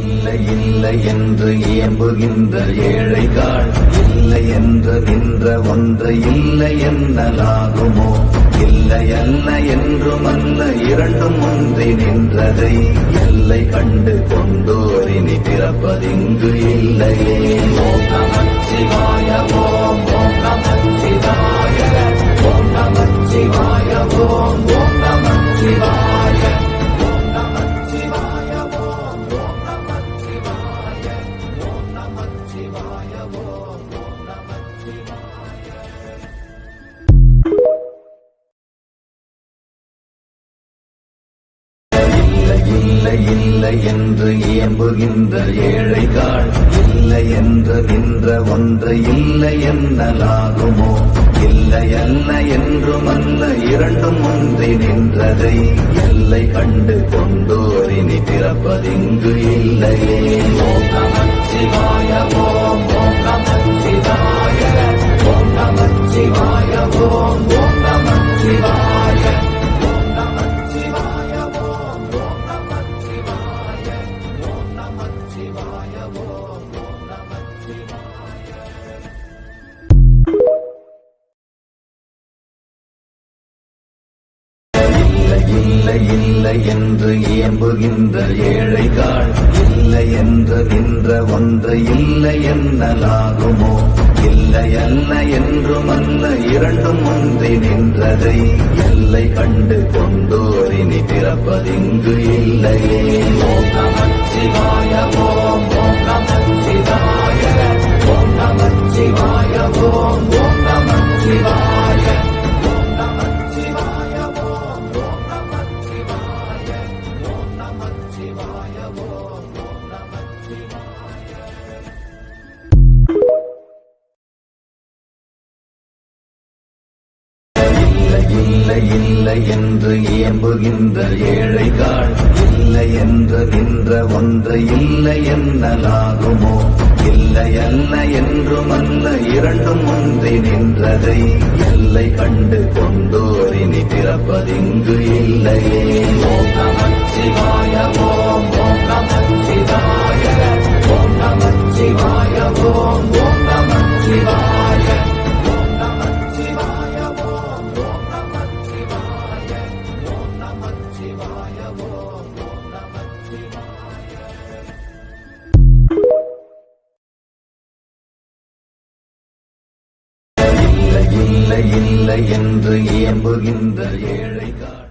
இல்லை இல்லை என்று இயம்புகின்ற ஏழைகள். இல்லை என்று நின்ற ஒன்று இல்லை என்னலாகுமோ? இல்லை அல்ல என்றும் அல்ல இரண்டும் ஒன்றி நின்றதை எல்லை கண்டு கொண்டோரினி பிறப்பதிங்கு இல்லையே. ஓம் இல்லை இல்லை என்று இயம்புகின்ற ஏழைகள். இல்லை என்று நின்ற ஒன்று இல்லை என்னலாகுமோ? இல்லை அல்ல என்றும் அல்ல இரண்டும் ஒன்றி நின்றதை எல்லை கண்டு கொண்டோரினி பிறப்பதிங்கு இல்லையே. ஓம் இல்லை என்று இயம்புகின்ற ஏழைகள் இல்லை என்று நின்ற ஒன்று இல்லை என்னலாகுமோ இல்லை அல்ல என்றும் அல்ல இரண்டும் ஒன்றி நின்றதை எல்லை கண்டு கொண்டோரினி பிறப்பதிங்கு இல்லையே. இல்லை இல்லை என்று இயம்புகின்ற ஏழைகள். இல்லை என்று நின்ற ஒன்றை இல்லை என்னலாகுமோ? இல்லை அல்ல என்றும் அல்ல இரண்டும் ஒன்றி நின்றதை எல்லை கண்டு கொண்டோரினி பிறப்பதிங்கு இல்லையே. இல்லை இல்லை என்று இயம்புகின்ற ஏழைகள்.